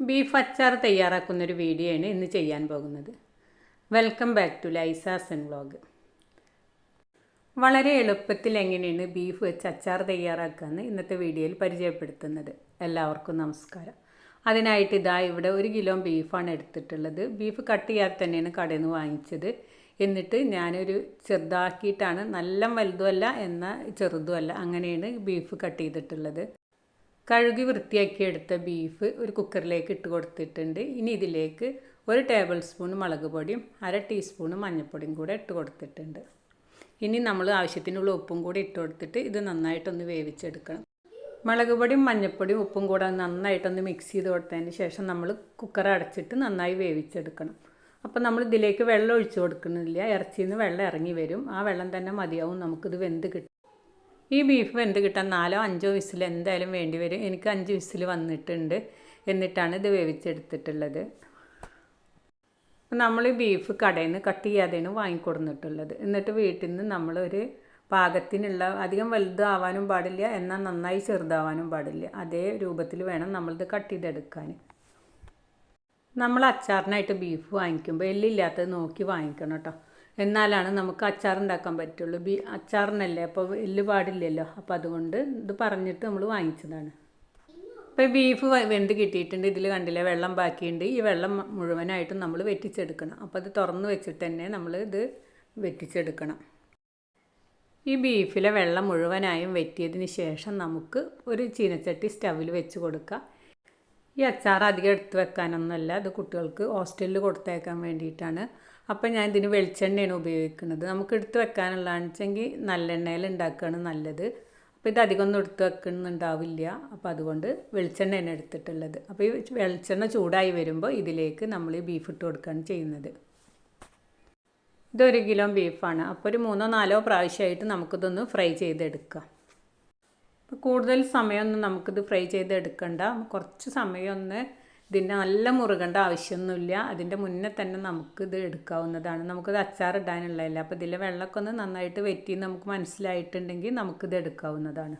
Beef അച്ചാർ തയ്യാറാക്കുന്നൊരു video ആണ് ഇന്ന് ചെയ്യാൻ പോകുന്നത്. വെൽക്കം ബാക്ക് ടു ലൈസാസൻ വ്ളോഗ് വളരെ എളുപ്പത്തിൽ എങ്ങനെയാണ് ബീഫ് വെച്ച് അച്ചാർ തയ്യാറാക്കുകയെന്ന് ഇന്നത്തെ വീഡിയോയിൽ പരിചയപ്പെടുത്തുന്നത്. എല്ലാവർക്കും നമസ്കാരം. അതിനായിട്ട് ഇതാ ഇവിടെ ഒരു കിലോ ബീഫാണ് എടുത്തിട്ടുള്ളത്. ബീഫ് കട്ട് ചെയ്യാതെ തന്നെയാണ് കടയിൽ നിന്ന് വാങ്ങിച്ചത്. എന്നിട്ട് ഞാനൊരു ചെറുതാക്കിയിട്ടാണ് നല്ല വലുതുമല്ല എന്നാൽ ചെറുതുമല്ല അങ്ങനെയാണ് ബീഫ് കട്ട് ചെയ്തിട്ടുള്ളത്. കഴുകി വൃത്തിയാക്കി എടുത്ത ബീഫ് ഒരു കുക്കറിലേക്ക് ഇട്ട് കൊടുത്തിട്ടുണ്ട്. ഇനി ഇതിലേക്ക് ഒരു ടേബിൾ സ്പൂൺ മുളക് പൊടിയും അര ടീസ്പൂൺ മഞ്ഞൾപ്പൊടിയും കൂടെ ഇട്ട് കൊടുത്തിട്ടുണ്ട്. ഇനി നമ്മൾ ആവശ്യത്തിനുള്ള ഉപ്പും കൂടി ഇട്ട് കൊടുത്തിട്ട് ഇത് നന്നായിട്ടൊന്ന് വേവിച്ചെടുക്കണം. മുളക് പൊടിയും മഞ്ഞൾപ്പൊടിയും ഉപ്പും കൂടെ നന്നായിട്ടൊന്ന് മിക്സ് ചെയ്ത് കൊടുത്തതിന് ശേഷം നമ്മൾ കുക്കർ അടച്ചിട്ട് നന്നായി വേവിച്ചെടുക്കണം. അപ്പോൾ നമ്മൾ ഇതിലേക്ക് വെള്ളം ഒഴിച്ചു കൊടുക്കുന്നില്ല. ഇറച്ചിയിൽ നിന്ന് വെള്ളം ഇറങ്ങി വരും. ആ വെള്ളം തന്നെ മതിയാവും. നമുക്കിത് വെന്ത് കിട്ടും. ഈ ബീഫ് വെന്ത് കിട്ടാൻ നാലോ അഞ്ചോ വിസിൽ എന്തായാലും വേണ്ടി വരും. എനിക്ക് അഞ്ച് വിസിൽ വന്നിട്ടുണ്ട്. എന്നിട്ടാണ് ഇത് വേവിച്ചെടുത്തിട്ടുള്ളത്. നമ്മൾ ബീഫ് കടയിൽ നിന്ന് കട്ട് ചെയ്യാതെയാണ് വാങ്ങിക്കൊടുന്നിട്ടുള്ളത്. എന്നിട്ട് വീട്ടിൽ നിന്ന് നമ്മളൊരു പാകത്തിനുള്ള അധികം വലുതാവാനും പാടില്ല എന്നാൽ നന്നായി ചെറുതാവാനും പാടില്ല. അതേ രൂപത്തിൽ വേണം നമ്മളിത് കട്ട് ചെയ്തെടുക്കാൻ. നമ്മൾ അച്ചാറിനായിട്ട് ബീഫ് വാങ്ങിക്കുമ്പോൾ എല്ലില്ലാത്തത് നോക്കി വാങ്ങിക്കണം കേട്ടോ. എന്നാലാണ് നമുക്ക് അച്ചാർ ഉണ്ടാക്കാൻ പറ്റുള്ളൂ. ബി അച്ചാറിനല്ലേ? അപ്പോൾ എല്ല് പാടില്ലല്ലോ. അപ്പോൾ അതുകൊണ്ട് ഇത് പറഞ്ഞിട്ട് നമ്മൾ വാങ്ങിച്ചതാണ്. ഇപ്പോൾ ബീഫ് വെന്ത് കിട്ടിയിട്ടുണ്ട്. ഇതിൽ കണ്ടില്ലേ? വെള്ളം ബാക്കിയുണ്ട്. ഈ വെള്ളം മുഴുവനായിട്ടും നമ്മൾ വെറ്റിച്ചെടുക്കണം. അപ്പോൾ അത് തുറന്ന് വെച്ചിട്ട് തന്നെ നമ്മൾ ഇത് വെറ്റിച്ചെടുക്കണം. ഈ ബീഫിലെ വെള്ളം മുഴുവനായും വെറ്റിയതിന് ശേഷം നമുക്ക് ഒരു ചീനച്ചട്ടി സ്റ്റവിൽ വെച്ച് കൊടുക്കുക ഈ അച്ചാർ അധികം എടുത്ത് വെക്കാനൊന്നുമല്ല. അത് കുട്ടികൾക്ക് ഹോസ്റ്റലിൽ കൊടുത്തേക്കാൻ വേണ്ടിയിട്ടാണ്. അപ്പോൾ ഞാൻ ഇതിന് വെളിച്ചെണ്ണയാണ് ഉപയോഗിക്കുന്നത്. നമുക്ക് എടുത്ത് വെക്കാനുള്ളതാണെന്ന് വെച്ചെങ്കിൽ നല്ലെണ്ണയിൽ ഉണ്ടാക്കുകയാണ് നല്ലത്. അപ്പോൾ ഇത് അധികം ഒന്നും എടുത്ത് വെക്കുന്നുണ്ടാവില്ല. അപ്പോൾ അതുകൊണ്ട് വെളിച്ചെണ്ണയാണ് എടുത്തിട്ടുള്ളത്. അപ്പോൾ ഈ വെളിച്ചെണ്ണ ചൂടായി വരുമ്പോൾ ഇതിലേക്ക് നമ്മൾ ബീഫ് ഇട്ട് കൊടുക്കുകയാണ് ചെയ്യുന്നത്. ഇതൊരു കിലോ ബീഫാണ് അപ്പോൾ ഒരു മൂന്നോ നാലോ പ്രാവശ്യമായിട്ട് നമുക്കിതൊന്ന് ഫ്രൈ ചെയ്തെടുക്കാം. അപ്പോൾ കൂടുതൽ സമയമൊന്നും നമുക്കിത് ഫ്രൈ ചെയ്തെടുക്കണ്ട. കുറച്ച് സമയം ഒന്ന് ഇതിന്റെ നല്ല മുറുകേണ്ട ആവശ്യമൊന്നുമില്ല. അതിന്റെ മുന്നേ തന്നെ നമുക്ക് ഇത് എടുക്കാവുന്നതാണ്. നമുക്കിത് അച്ചാർ ഇടാനുള്ളതല്ല. അപ്പോൾ ഇതിലെ വെള്ളമൊക്കെ ഒന്ന് നന്നായിട്ട് വെറ്റി നമുക്ക് മനസ്സിലായിട്ടുണ്ടെങ്കിൽ നമുക്കിത് എടുക്കാവുന്നതാണ്.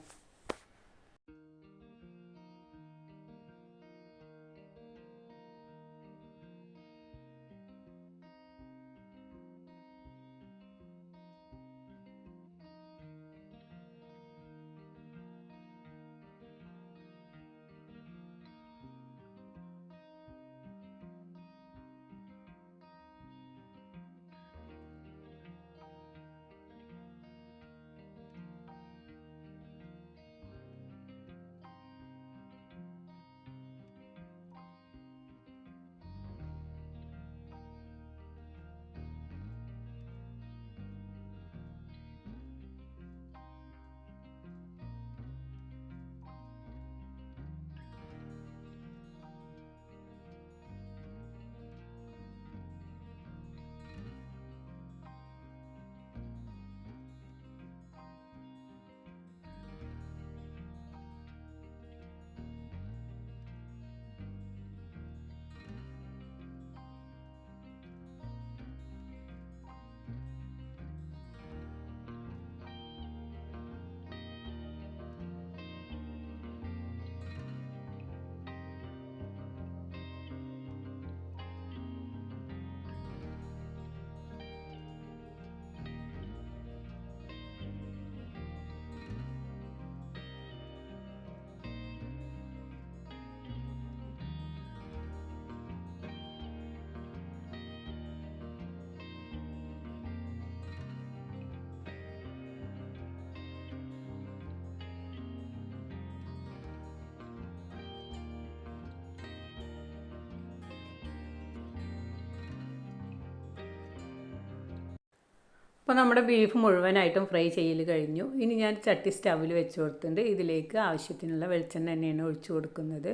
അപ്പോൾ നമ്മുടെ ബീഫ് മുഴുവനായിട്ടും ഫ്രൈ ചെയ്യൽ കഴിഞ്ഞു. ഇനി ഞാൻ ചട്ടി സ്റ്റവിൽ വെച്ച് കൊടുത്തിട്ടുണ്ട്. ഇതിലേക്ക് ആവശ്യത്തിനുള്ള വെളിച്ചെണ്ണ തന്നെയാണ് ഒഴിച്ചു കൊടുക്കുന്നത്.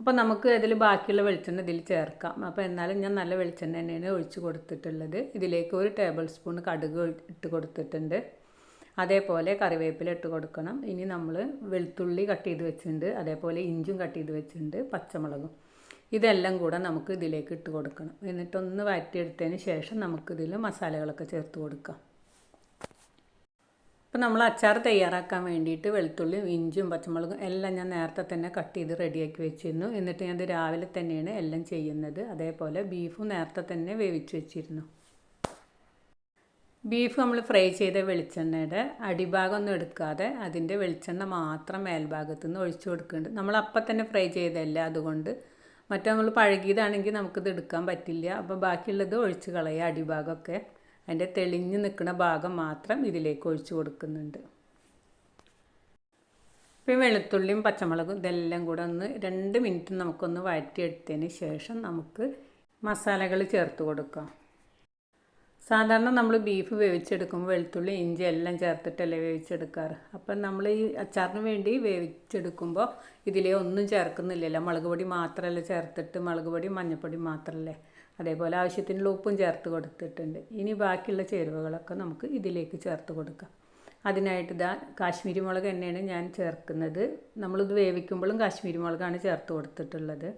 അപ്പോൾ നമുക്ക് അതിൽ ബാക്കിയുള്ള വെളിച്ചെണ്ണ ഇതിൽ ചേർക്കാം. അപ്പോൾ എന്നാലും ഞാൻ നല്ല വെളിച്ചെണ്ണ തന്നെയാണ് ഒഴിച്ച് കൊടുത്തിട്ടുള്ളത്. ഇതിലേക്ക് ഒരു ടേബിൾ സ്പൂൺ കടുക് ഇട്ട് കൊടുത്തിട്ടുണ്ട്. അതേപോലെ കറിവേപ്പില ഇട്ട് കൊടുക്കണം. ഇനി നമ്മൾ വെളുത്തുള്ളി കട്ട് ചെയ്ത് വെച്ചിട്ടുണ്ട്. അതേപോലെ ഇഞ്ചും കട്ട് ചെയ്ത് വെച്ചിട്ടുണ്ട്. പച്ചമുളകും. ഇതെല്ലാം കൂടെ നമുക്ക് ഇതിലേക്ക് ഇട്ട് കൊടുക്കണം. എന്നിട്ടൊന്ന് വഴറ്റിയെടുത്തതിന് ശേഷം നമുക്കിതിൽ മസാലകളൊക്കെ ചേർത്ത് കൊടുക്കാം. അപ്പോൾ നമ്മൾ അച്ചാർ തയ്യാറാക്കാൻ വേണ്ടിയിട്ട് വെളുത്തുള്ളിയും ഇഞ്ചും പച്ചമുളകും എല്ലാം ഞാൻ നേരത്തെ തന്നെ കട്ട് ചെയ്ത് റെഡിയാക്കി വെച്ചിരുന്നു. എന്നിട്ട് ഞാനത് രാവിലെ തന്നെയാണ് എല്ലാം ചെയ്യുന്നത്. അതേപോലെ ബീഫും നേരത്തെ തന്നെ വേവിച്ച് വെച്ചിരുന്നു. ബീഫ് നമ്മൾ ഫ്രൈ ചെയ്ത വെളിച്ചെണ്ണയുടെ അടിഭാഗമൊന്നും എടുക്കാതെ അതിന്റെ വെളിച്ചെണ്ണ മാത്രം മേൽഭാഗത്തു നിന്ന് ഒഴിച്ചു കൊടുക്കുന്നുണ്ട്. നമ്മൾ അപ്പം തന്നെ ഫ്രൈ ചെയ്തല്ല അതുകൊണ്ട് മറ്റേ നമ്മൾ പഴകിയതാണെങ്കിൽ നമുക്കിത് എടുക്കാൻ പറ്റില്ല. അപ്പോൾ ബാക്കിയുള്ളത് ഒഴിച്ച് കളയുക അടിഭാഗമൊക്കെ. അതിന്റെ തെളിഞ്ഞ് നിൽക്കുന്ന ഭാഗം മാത്രം ഇതിലേക്ക് ഒഴിച്ചു കൊടുക്കുന്നുണ്ട്. ഇപ്പം വെളുത്തുള്ളിയും പച്ചമുളകും ഇതെല്ലാം കൂടെ ഒന്ന് രണ്ട് മിനിറ്റ് നമുക്കൊന്ന് വഴറ്റിയെടുത്തതിന് ശേഷം നമുക്ക് മസാലകൾ ചേർത്ത് കൊടുക്കാം. സാധാരണ നമ്മൾ ബീഫ് വേവിച്ചെടുക്കുമ്പോൾ വെളുത്തുള്ളി ഇഞ്ചി എല്ലാം ചേർത്തിട്ടല്ലേ വേവിച്ചെടുക്കാറ്? അപ്പം നമ്മൾ ഈ അച്ചാറിന് വേണ്ടി വേവിച്ചെടുക്കുമ്പോൾ ഇതിലേ ഒന്നും ചേർക്കുന്നില്ലല്ലോ. മുളക് പൊടി മാത്രമല്ല ചേർത്തിട്ട് മുളക് പൊടി മഞ്ഞൾപ്പൊടി മാത്രമല്ലേ? അതേപോലെ ആവശ്യത്തിനുള്ള ഉപ്പും ചേർത്ത് കൊടുത്തിട്ടുണ്ട്. ഇനി ബാക്കിയുള്ള ചേരുവകളൊക്കെ നമുക്ക് ഇതിലേക്ക് ചേർത്ത് കൊടുക്കാം. അതിനായിട്ട് ഇതാ കാശ്മീരി മുളക് തന്നെയാണ് ഞാൻ ചേർക്കുന്നത്. നമ്മളിത് വേവിക്കുമ്പോഴും കാശ്മീരി മുളകാണ് ചേർത്ത് കൊടുത്തിട്ടുള്ളത്.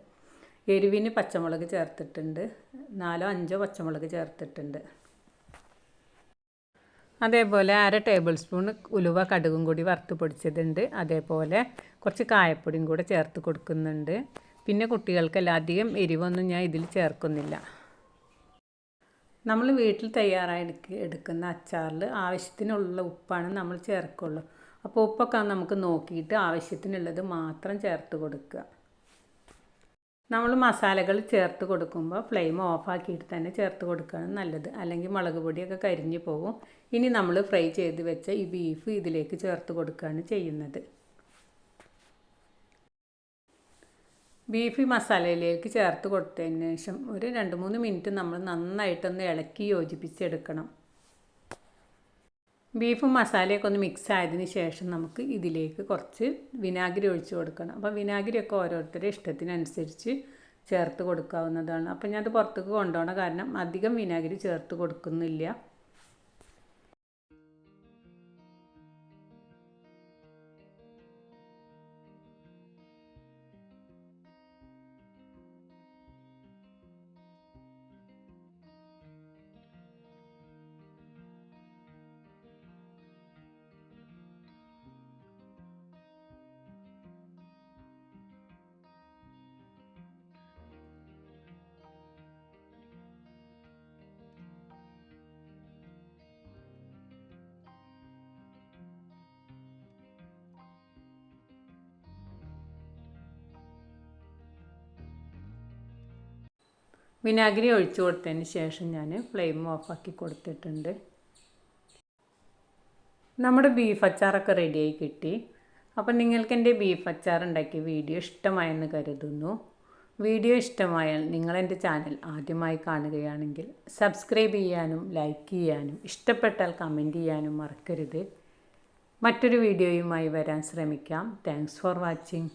എരിവിന് പച്ചമുളക് ചേർത്തിട്ടുണ്ട്. നാലോ അഞ്ചോ പച്ചമുളക് ചേർത്തിട്ടുണ്ട്. അതേപോലെ അര ടേബിൾ സ്പൂൺ ഉലുവ കടുകും കൂടി വറുത്ത് പൊടിച്ചതുണ്ട്. അതേപോലെ കുറച്ച് കായപ്പൊടിയും കൂടെ ചേർത്ത് കൊടുക്കുന്നുണ്ട്. പിന്നെ കുട്ടികൾക്കെല്ലാം അധികം എരിവൊന്നും ഞാൻ ഇതിൽ ചേർക്കുന്നില്ല. നമ്മൾ വീട്ടിൽ തയ്യാറായി എടുക്കുന്ന അച്ചാറിൽ ആവശ്യത്തിനുള്ള ഉപ്പാണ് നമ്മൾ ചേർക്കുള്ളൂ. അപ്പോൾ ഉപ്പൊക്കെ നമുക്ക് നോക്കിയിട്ട് ആവശ്യത്തിനുള്ളത് മാത്രം ചേർത്ത് കൊടുക്കുക. നമ്മൾ മസാലകൾ ചേർത്ത് കൊടുക്കുമ്പോൾ ഫ്ലെയിം ഓഫാക്കിയിട്ട് തന്നെ ചേർത്ത് കൊടുക്കുകയാണ് നല്ലത്. അല്ലെങ്കിൽ മുളക് പൊടിയൊക്കെ കരിഞ്ഞു പോകും ഇനി നമ്മൾ ഫ്രൈ ചെയ്ത് വെച്ച ഈ ബീഫ് ഇതിലേക്ക് ചേർത്ത് കൊടുക്കുകയാണ് ചെയ്യുന്നത്. ബീഫ് മസാലയിലേക്ക് ചേർത്ത് കൊടുത്തതിന് ശേഷം ഒരു രണ്ട് മൂന്ന് മിനിറ്റ് നമ്മൾ നന്നായിട്ടൊന്ന് ഇളക്കി യോജിപ്പിച്ചെടുക്കണം. ബീഫും മസാലയൊക്കെ ഒന്ന് മിക്സ് ആയതിന് ശേഷം നമുക്ക് ഇതിലേക്ക് കുറച്ച് വിനാഗിരി ഒഴിച്ച് കൊടുക്കണം. അപ്പോൾ വിനാഗിരിയൊക്കെ ഓരോരുത്തരുടെ ഇഷ്ടത്തിനനുസരിച്ച് ചേർത്ത് കൊടുക്കാവുന്നതാണ്. അപ്പോൾ ഞാനത് പുറത്തേക്ക് കൊണ്ടുപോകണം കാരണം അധികം വിനാഗിരി ചേർത്ത് കൊടുക്കുന്നില്ല. വിനാഗിരി ഒഴിച്ചു കൊടുത്തതിന് ശേഷം ഞാൻ ഫ്ലെയിം ഓഫാക്കി കൊടുത്തിട്ടുണ്ട്. നമ്മുടെ ബീഫ് അച്ചാറൊക്കെ റെഡിയായി കിട്ടി. അപ്പം നിങ്ങൾക്ക് എന്റെ ബീഫ് അച്ചാർ ഉണ്ടാക്കിയ വീഡിയോ ഇഷ്ടമായെന്ന് കരുതുന്നു. വീഡിയോ ഇഷ്ടമായാൽ നിങ്ങളെന്റെ ചാനൽ ആദ്യമായി കാണുകയാണെങ്കിൽ സബ്സ്ക്രൈബ് ചെയ്യാനും ലൈക്ക് ചെയ്യാനും ഇഷ്ടപ്പെട്ടാൽ കമന്റ് ചെയ്യാനും മറക്കരുത്. മറ്റൊരു വീഡിയോയുമായി വരാൻ ശ്രമിക്കാം. Thanks for watching.